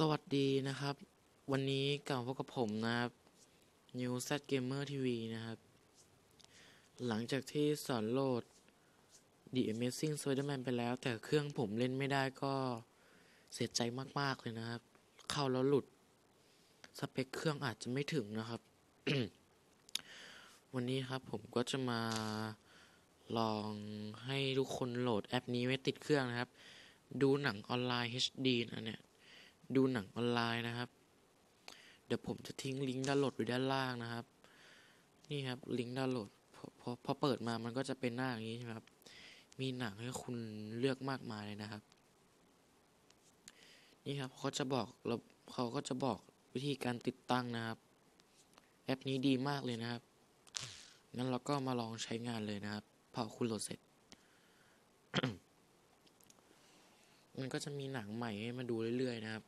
สวัสดีนะครับ วันนี้กลับมาพบกับผมนะครับ New Z Gamer TV นะครับ หลังจากที่สอนโหลด The Amazing Spider-Man ไปแล้ว แต่เครื่องผมเล่นไม่ได้ก็เสียใจมาก ๆ เลยนะครับ เข้าแล้วหลุด สเปคเครื่องอาจจะไม่ถึงนะครับ วันนี้ครับผมก็จะมาลองให้ทุกคนโหลดแอปนี้ไว้ติดเครื่องนะครับ ดูหนังออนไลน์ HD นะเนี่ย ดูหนังออนไลน์นะครับ เดี๋ยวผมจะทิ้งลิงก์ดาวน์โหลดไว้ด้านล่างนะครับ นี่ครับลิงก์ดาวน์โหลดพอพอเปิดมามันก็จะเป็นหน้าอย่างนี้ใช่ไหมครับ มีหนังให้คุณเลือกมากมายเลยนะครับ นี่ครับเขาจะบอกแล้วเขาก็จะบอกวิธีการติดตั้งนะครับ แอปนี้ดีมากเลยนะครับ งั้นเราก็มาลองใช้งานเลยนะครับ พอคุณโหลดเสร็จ มันก็จะมีหนังใหม่ให้มาดูเรื่อยๆนะครับ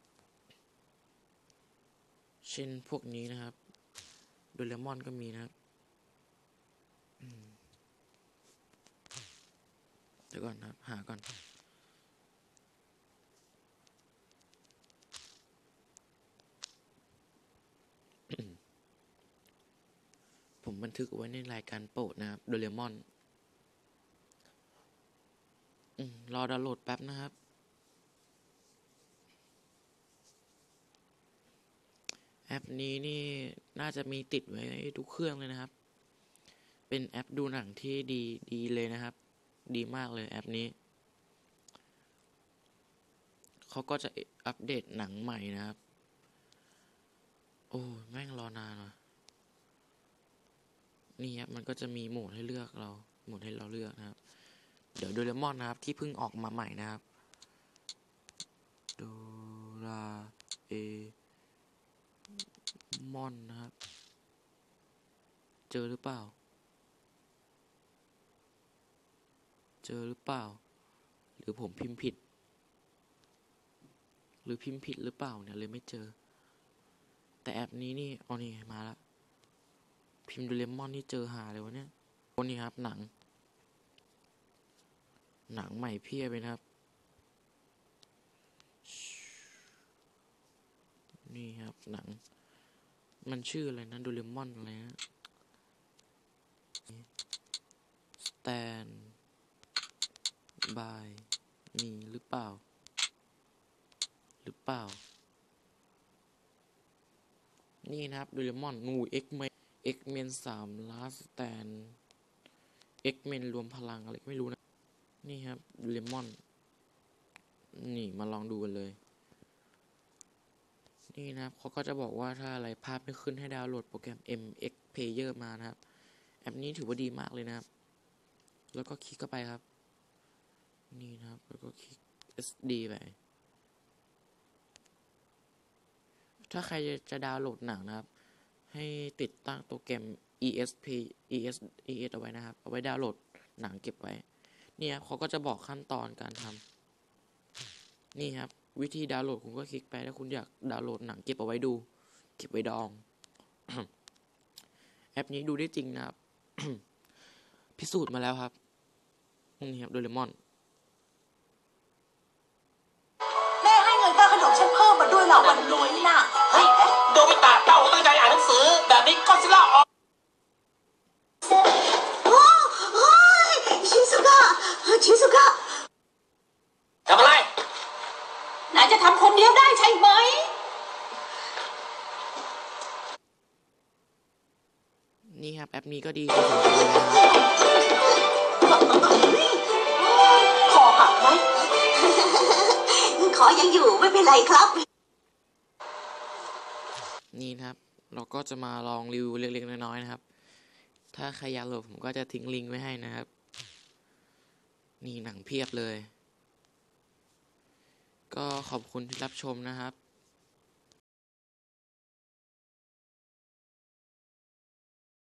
ช่นพวกนี้นะครับโดเรมอนก็มีนะครับเดี๋ยวก่อนนะครับ หาก่อนผมบันทึกไว้ในรายการโปรดนะครับโดเรมอนรอดาวน์โหลดแป๊บนะครับ แอปนี้นี่น่าจะมีติดไว้ทุกเครื่องเลยนะครับ เป็นแอปดูหนังที่ดีดีเลยนะครับ ดีมากเลยแอปนี้ เขาก็จะอัปเดตหนังใหม่นะครับ โอ้แม่งรอนานว่ะนี่ครับมันก็จะมีโหมดให้เลือกเรา โหมดให้เราเลือกนะครับ เดี๋ยวโดเรมอนนะครับ ที่เพิ่งออกมาใหม่นะครับ โดราเอ มอนนะครับ เจอหรือเปล่า เจอหรือเปล่า หรือผมพิมพ์ผิด หรือพิมพ์ผิดหรือเปล่าเนี่ยเลยไม่เจอ แต่แอปนี้นี่เอ๋อนี่มาแล้วพิมพ์ดูเลมอนนี่เจอหาเลยวะเนี่ยโอ้นี่ครับหนัง หนังใหม่เพียบเลยนะครับ นี่ครับหนัง มันชื่ออะไรนะโดเรมอนอะไรนะสแตนบายมีหรือเปล่า หรือเปล่า นี่นะครับโดเรมอนงูเอ็กเมนเอ็กเมนสามลาสแตนเอ็กเมนรวมพลังอะไรก็ไม่รู้นะ นี่ครับโดเรมอน นี่มาลองดูกันเลย นี่นะครับเขาก็จะบอกว่าถ้าอะไรภาพไม่ขึ้นให้ดาวน์โหลดโปรแกรม MX Player มานะครับ แอปนี้ถือว่าดีมากเลยนะครับ แล้วก็คลิกเข้าไปครับ นี่นะครับ แล้วก็คลิก SD ไป ถ้าใครจะดาวน์โหลดหนังนะครับ ให้ติดตั้งโปรแกรม ESP ES ES เอาไว้นะครับ เอาไว้ดาวน์โหลดหนังเก็บไว้ เนี่ยเขาก็จะบอกขั้นตอนการทำนี่ครับ วิธีดาวน์โหลดคุณก็คลิกไปถ้าคุณอยากดาวน์โหลดหนังเก็บเอาไว้ดู เก็บไว้ดอง แอปนี้ดูได้จริงนะครับ พิสูจน์มาแล้วครับนี่ครับโดเรมอนแม่ให้เงินค่าขนมฉันเพิ่มมาด้วยเหรอวันนี้น่ะเฮ้ยโดบิตะเจ้าตั้งใจอ่านหนังสือ แบบนี้ก็ซิล่าออกโอ้โอ้ยชิซุกะชิซุกะ ทำอะไร นายจะทำคนเดียวได้ใช่ไหม นี่ครับ แอปนี้ก็ดีพอสมควรเลยนะครับขอหักไหมขอยังอยู่ไม่เป็นไรครับ นี่นะครับ เราก็จะมาลองรีวิวเล็กๆน้อยๆนะครับ ถ้าใครอยากโหลดผมก็จะทิ้งลิงก์ไว้ให้นะครับ นี่หนังเพียบเลย ก็ขอบคุณที่รับชมนะครับ